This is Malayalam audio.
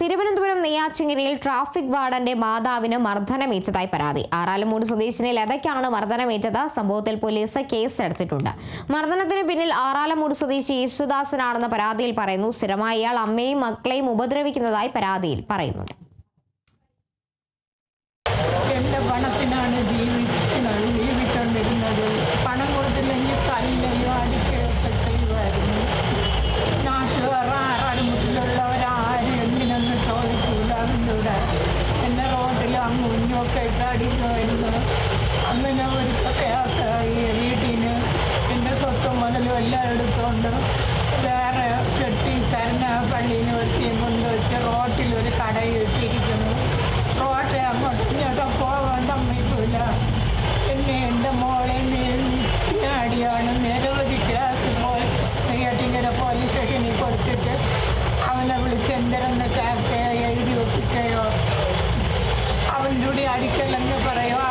തിരുവനന്തപുരം നെയ്യാറ്റിങ്ങരയിൽ ട്രാഫിക് വാർഡന്റെ മാതാവിന് മർദ്ദനമേറ്റതായി പരാതി. ആറാലമൂട് സ്വദേശിനി ലതയ്ക്കാണ് മർദ്ദനമേറ്റത്. സംഭവത്തിൽ പോലീസ് കേസെടുത്തിട്ടുണ്ട്. മർദ്ദനത്തിന് പിന്നിൽ ആറാലമൂട് സ്വദേശി യേശുദാസനാണെന്ന പരാതിയിൽ പറയുന്നു. സ്ഥിരമായി ഇയാൾ അമ്മയും മക്കളെയും ഉപദ്രവിക്കുന്നതായി പരാതിയിൽ പറയുന്നുണ്ട്. അടിക്കുമായിരുന്നു അങ്ങനെ ഒരു പ്രയാസമായി വീട്ടിന് എന്റെ സ്വത്തും മുതലും എല്ലാം എടുത്തുകൊണ്ട് വേറെ കെട്ടി കരുന്ന പള്ളിയിൽ വെട്ടിയും കൊണ്ടുവച്ച് റോട്ടിൽ ഒരു കടയിട്ടിരിക്കുന്നു റോട്ടെ അങ്ങോട്ട് ഇങ്ങോട്ടോ പോകാൻ സമ്മതിക്കില്ല എന്നെ എന്റെ മോളെ അടിയാണ് നിരവധി ക്ലാസ് പോയി നെയ്യാറ്റിങ്കര പോലീസ് സ്റ്റേഷനിൽ കൊടുത്തിട്ട് അവനെ വിളിച്ച് എന്തെന്ന് കണ്ടുപിടി അടിക്കല്ലെന്ന് പറയുക.